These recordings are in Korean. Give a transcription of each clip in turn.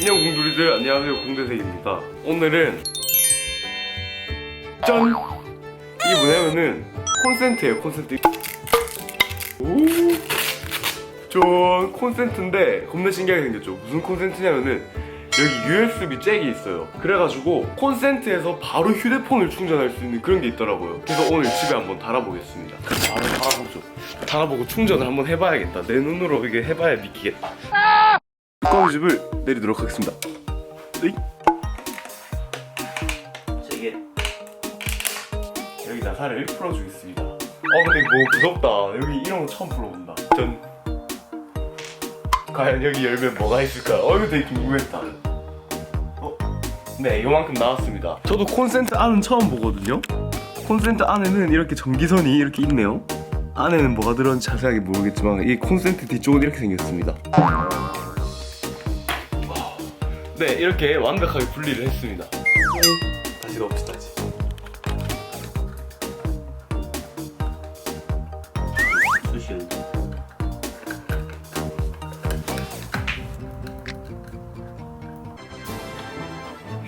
안녕 공돌이들. 안녕하세요. 공대생입니다. 오늘은 짠! 이게 뭐냐면은 콘센트예요 콘센트. 오! 전 콘센트인데 겁나 신기하게 생겼죠 무슨 콘센트냐면은 여기 USB 잭이 있어요 그래가지고 콘센트에서 바로 휴대폰을 충전할 수 있는 그런 게 있더라고요 그래서 오늘 집에 한번 달아보겠습니다 바로 달아보죠 달아보고 충전을 한번 해봐야겠다 내 눈으로 이게 해봐야 믿기겠다 뚜껑집을 내리도록 하겠습니다. 으이. 세게 여기 나사를 풀어주겠습니다. 어 근데 뭐 무섭다. 여기 이런 거 처음 풀어본다. 전 과연 여기 열면 뭐가 있을까? 어 이거 되게 궁금했다. 어? 네 요만큼 나왔습니다. 저도 콘센트 안은 처음 보거든요. 콘센트 안에는 이렇게 전기선이 이렇게 있네요. 안에는 뭐가 들었는지 자세하게 모르겠지만 이 콘센트 뒤쪽은 이렇게 생겼습니다. 네 이렇게 완벽하게 분리를 했습니다 다시 넣읍시다 다시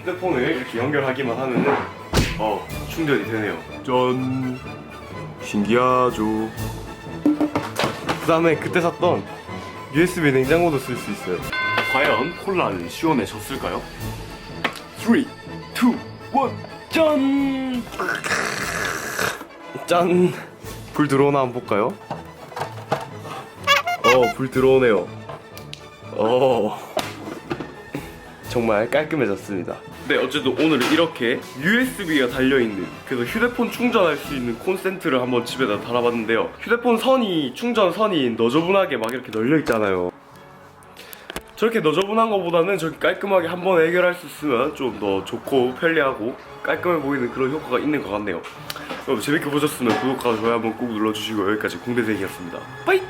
휴대폰을 이렇게 연결하기만 하면은 어 충전이 되네요 짠 신기하죠 그 다음에 그때 샀던 USB 냉장고도 쓸 수 있어요 과연 콜라는 시원해졌을까요? 3, 2, 1, 짠! 짠! 불 들어오나 한번 볼까요? 어, 불 들어오네요. 어. 정말 깔끔해졌습니다. 네, 어쨌든 오늘은 이렇게 USB가 달려있는 그래서 휴대폰 충전할 수 있는 콘센트를 한번 집에다 달아봤는데요. 휴대폰 선이, 충전 선이 너저분하게 막 이렇게 널려있잖아요. 저렇게 너저분한 것보다는 저렇게 깔끔하게 한 번에 해결할 수 있으면 좀 더 좋고 편리하고 깔끔해 보이는 그런 효과가 있는 것 같네요. 여러분 재밌게 보셨으면 구독과 좋아요 한번 꼭 눌러주시고 여기까지 공대생이었습니다. 빠이!